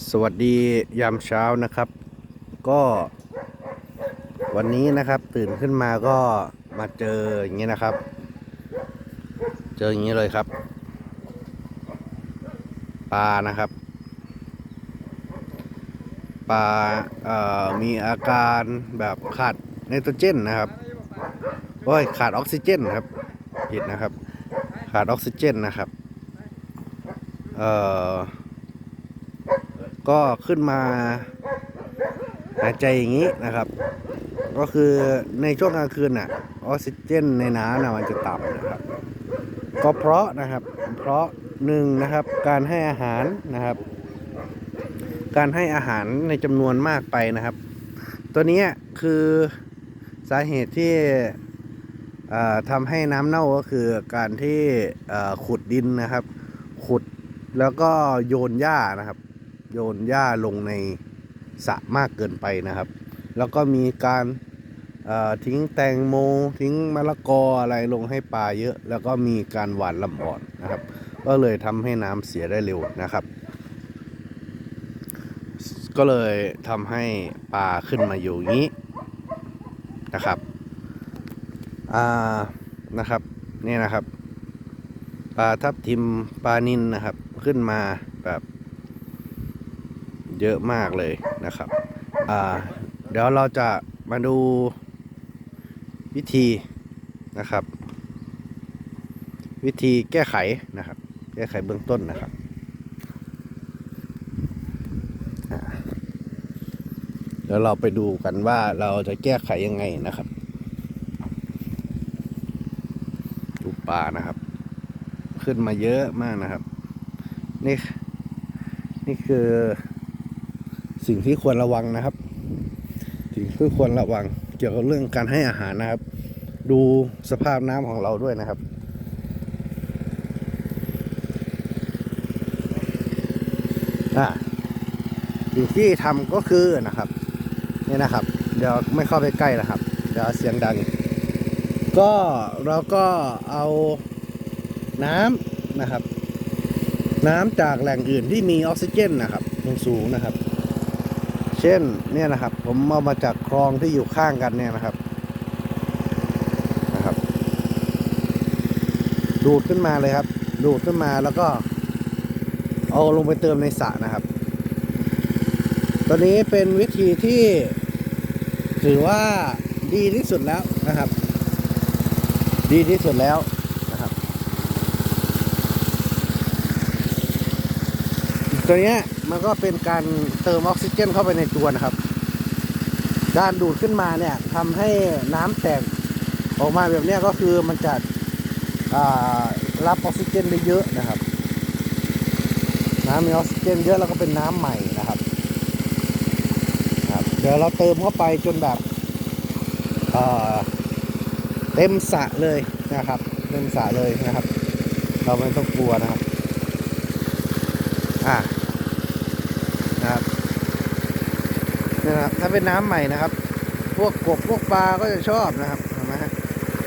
สวัสดียามเช้านะครับ ก็วันนี้นะครับตื่นขึ้นมาก็มาเจออย่างนี้นะครับ เจออย่างนี้เลยครับ ปลานะครับ ปลาเอ่อมีอาการแบบขาดไนโตรเจนนะครับโอ้ยขาดออกซิเจนครับผิดนะครับ ขาดออกซิเจนนะครับ เอ่อ ก็ขึ้นมาหายใจอย่างนี้นะครับ ก็คือในช่วงกลางคืนน่ะออกซิเจนในน้ำน่ะมันจะต่ำนะครับ ก็เพราะนะครับ เพราะหนึ่งนะครับ การให้อาหารนะครับ การให้อาหารในจำนวนมากไปนะครับ ตัวนี้คือสาเหตุที่ทำให้น้ำเน่าก็คือการที่ขุดดินนะครับ ขุดแล้วก็โยนหญ้านะครับ โยนหญ้าลงในสระมากเกินไปนะครับ แล้วก็มีการทิ้งแตงโม ทิ้งมะละกออะไรลงให้ปลาเยอะ แล้วก็มีการหว่านลำอ่อนนะครับ ก็เลยทำให้น้ำเสียได้เร็วนะครับ ก็เลยทำให้ปลาขึ้นมาอยู่งนี้นะครับอ่านะครับนี่นะครับปลาทับทิมปลานินนะครับขึ้นมา เยอะมากเลยนะครับเดี๋ยวเราจะมาดูวิธีนะครับ วิธีแก้ไขนะครับ แก้ไขเบื้องต้นนะครับเดี๋ยวเราไปดูกันว่าเราจะแก้ไขยังไงนะครับดูปลานะครับ ขึ้นมาเยอะมากนะครับ นี่นี่คือ สิ่งที่ควรระวังนะครับ สิ่งที่ควรระวังเกี่ยวกับเรื่องการให้อาหารนะครับ ดูสภาพน้ำของเราด้วยนะครับอะสิ่งที่ทำก็คือนะครับนี่นะครับ เดี๋ยวไม่เข้าไปใกล้นะครับ เดี๋ยวเสียงดัง ก็เราก็เอาน้ำนะครับ น้ำจากแหล่งอื่นที่มีออกซิเจนนะครับสูงๆนะครับ เช่นเนี่ยนะครับ ผมเอามาจากคลองที่อยู่ข้างกันเนี่ยนะครับนะครับ ดูดขึ้นมาเลยครับ ดูดขึ้นมาแล้วก็เอาลงไปเติมในสระนะครับ ตัวนี้เป็นวิธีที่ถือว่าดีที่สุดแล้วนะครับ ดีที่สุดแล้วนะครับ ตัวนี้มันก็เป็นการเติมออกซิเจนเข้าไปในตัวนะครับ การดูดขึ้นมาเนี่ยทำให้น้ำแตกออกมาแบบนี้ก็คือมันจะรับออกซิเจนได้เยอะนะครับ น้ำมีออกซิเจนเยอะแล้วก็เป็นน้ำใหม่นะครับครับเดี๋ยวเราเติมเข้าไปจนแบบเต็มสระเลยนะครับ เต็มสระเลยนะครับ เราไม่ต้องกลัวนะครับ อ่า นะครับนี่นะครับถ้าเป็นน้ำใหม่นะครับ พวกกบพวกปลาก็จะชอบนะครับเห็นไหมฮะ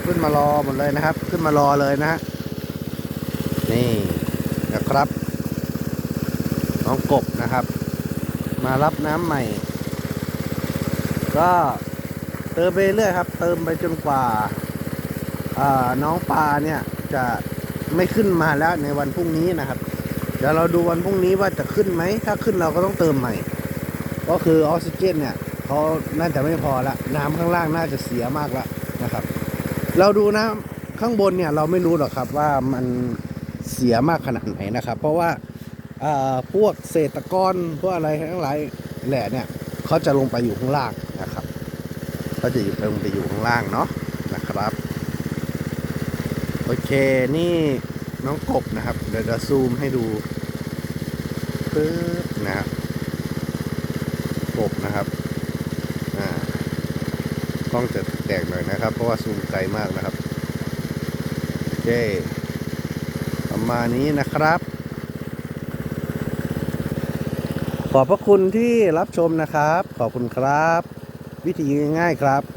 ขึ้นมารอหมดเลยนะครับ ขึ้นมารอเลยนะฮะนี่นะครับน้องกบนะครับ มารับน้ำใหม่ ก็เติมไปเรื่อยครับ เติมไปจนกว่าน้องปลาเนี่ยจะไม่ขึ้นมาแล้วในวันพรุ่งนี้นะครับ ดี๋ยวเราดูวันพรุ่งนี้ว่าจะขึ้นไหม ถ้าขึ้นเราก็ต้องเติมใหม่ ก็คือออกซิเจนเนี่ยเขาน่าจะไม่พอละน้ำข้างล่างน่าจะเสียมากล้วนะครับ เราดูน้ำข้างบนเนี่ยเราไม่รู้หรอกครับว่ามันเสียมากขนาดไหนนะครับ เพราะว่าพวกเศษตะกอนพวกอะไรทั้งหลายแหล่เนี่ยเขาจะลงไปอยู่ข้างล่างนะครับเขาจะอยู่ไปลงไปอยู่ข้างล่างเนาะนะครับ โอเคนี่ น้องกบนะครับ เดี๋ยวจะซูมให้ดูปึ๊บนะครับกบนะครับอ่ากล้องจะแตกหน่อยนะครับ เพราะว่าซูมไกลมากนะครับโอเคประมาณนี้นะครับ ขอบพระคุณที่รับชมนะครับ ขอบคุณครับ วิธีง่ายๆครับ